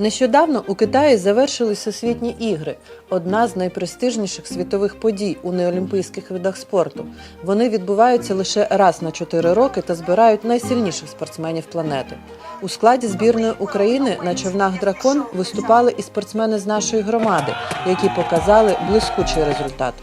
Нещодавно у Китаї завершились Всесвітні ігри, одна з найпрестижніших світових подій у неолімпійських видах спорту. Вони відбуваються лише раз на 4 роки та збирають найсильніших спортсменів планети. У складі збірної України на човнах дракон виступали і спортсмени з нашої громади, які показали блискучий результат.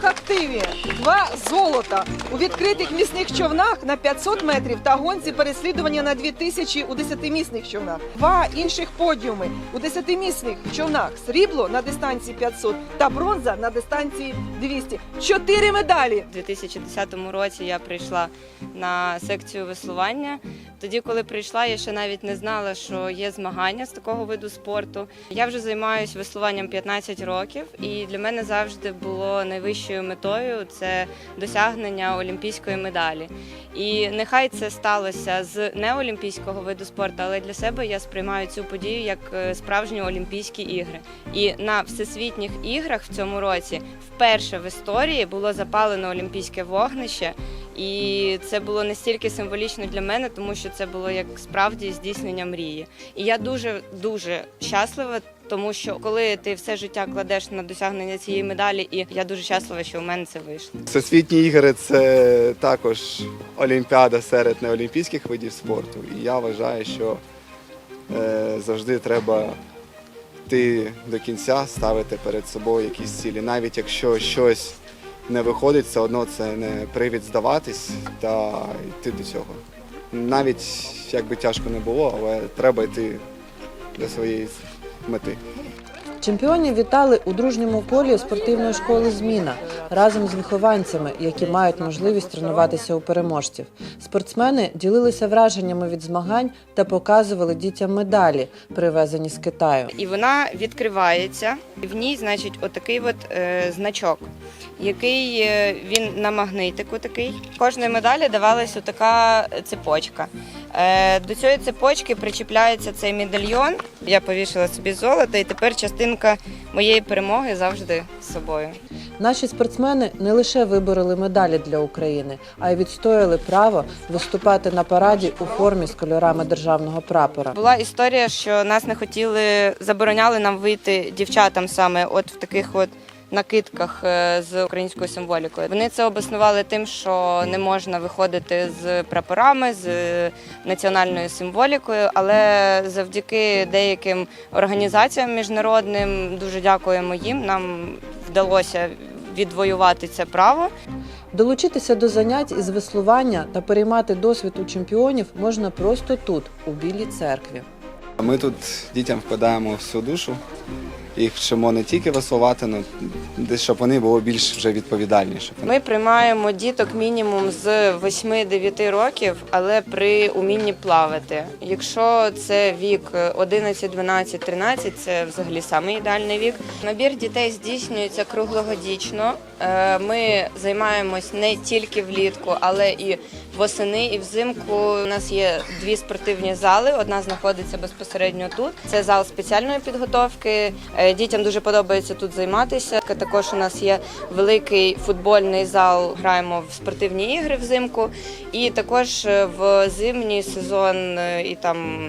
В їх активі два золота у відкритих місних човнах на 500 метрів та гонці переслідування на 2000 у десятимісних човнах. Два інших подіуми у десятимісних човнах срібло на дистанції 500 та бронза на дистанції 200. Чотири медалі. У 2010 році я прийшла на секцію веслування. Тоді, коли прийшла, я ще навіть не знала, що є змагання з такого виду спорту. Я вже займаюся веслуванням 15 років, і для мене завжди було найвищою метою це досягнення олімпійської медалі. І нехай це сталося з неолімпійського виду спорту, але для себе я сприймаю цю подію як е, справжні Олімпійські ігри. І на всесвітніх іграх в цьому році вперше в історії було запалено олімпійське вогнище. І це було настільки символічно для мене, тому що це було як справді здійснення мрії. І я дуже дуже щаслива, тому що коли ти все життя кладеш на досягнення цієї медалі, і я дуже щаслива, що у мене це вийшло. Всесвітні ігри це також олімпіада серед неолімпійських видів спорту. І я вважаю, що е, завжди треба йти до кінця, ставити перед собою якісь цілі. Навіть якщо щось не виходить, все одно це не привід здаватись та йти до цього. Навіть як би тяжко не було, але треба йти до своєї мети. Чемпіонів вітали у дружньому полі спортивної школи Зміна разом з вихованцями, які мають можливість тренуватися у переможців. Спортсмени ділилися враженнями від змагань та показували дітям медалі, привезені з Китаю. І вона відкривається. В ній, значить, отакий от е, значок, який е, він на магнитику такий. Кожної медалі давалась отака цепочка. Е, до цієї цепочки причіпляється цей медальйон. Я повішала собі золото, і тепер частинка моєї перемоги завжди з собою. Наші спортсмени не лише вибороли медалі для України, а й відстояли право виступати на параді у формі з кольорами державного прапора. Була історія, що нас не хотіли, забороняли нам вийти дівчатам саме от в таких от. Накидках е, з українською символікою вони це обоснували тим, що не можна виходити з прапорами, з національною символікою. Але завдяки деяким організаціям міжнародним дуже дякуємо їм. Нам вдалося відвоювати це право. Долучитися до занять із веслування та переймати досвід у чемпіонів можна просто тут, у Білій церкві. Ми тут дітям вкладаємо всю душу. Їх вчимо не тільки веслувати, але десь щоб вони були більш вже відповідальніші. Ми приймаємо діток мінімум з 8-9 років, але при умінні плавати. Якщо це вік 11, 12, 13, це взагалі саме ідеальний вік. Набір дітей здійснюється круглогодічно. Е, Ми займаємось не тільки влітку, але і восени і взимку. У нас є дві спортивні зали. Одна знаходиться безпосередньо тут. Це зал спеціальної підготовки. Е, Дітям дуже подобається тут займатися. Також у нас є великий футбольний зал. Граємо в спортивні ігри взимку. І також е, в зимній сезон е, і там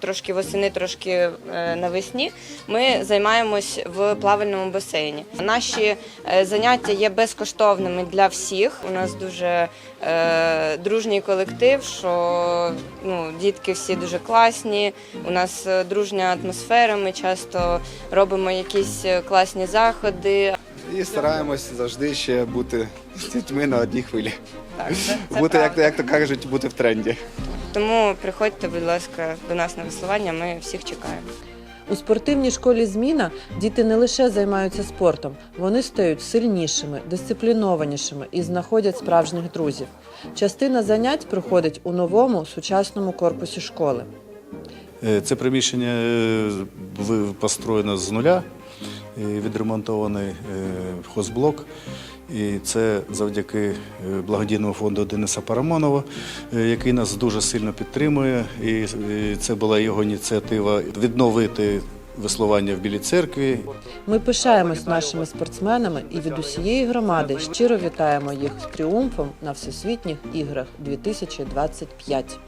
трошки восени, трошки навесні. Ми займаємось в плавальному басейні. Наші заняття є безкоштовними для всіх. У нас дуже е, дружній колектив, що ну, дітки всі дуже класні. У нас дружня атмосфера. Ми часто робимо якісь е, класні заходи. І стараємось завжди ще бути з дітьми на одній хвилі. Так, це, це бути, як, правда. як то кажуть, бути в тренді. Тому приходьте, будь ласка, до нас на веслування. Ми всіх чекаємо. У спортивній школі Зміна діти не лише займаються спортом, вони стають сильнішими, дисциплінованішими і знаходять справжніх друзів. Частина занять проходить у новому сучасному корпусі школи. Е, Це приміщення е, построєно з нуля, відремонтований е, хозблок. І це завдяки благодійному фонду Дениса Парамонова, який нас дуже сильно підтримує. І це була його ініціатива відновити веслування в Білій церкві. Ми пишаємось нашими спортсменами і від усієї громади щиро вітаємо їх з тріумфом на всесвітніх іграх 2025.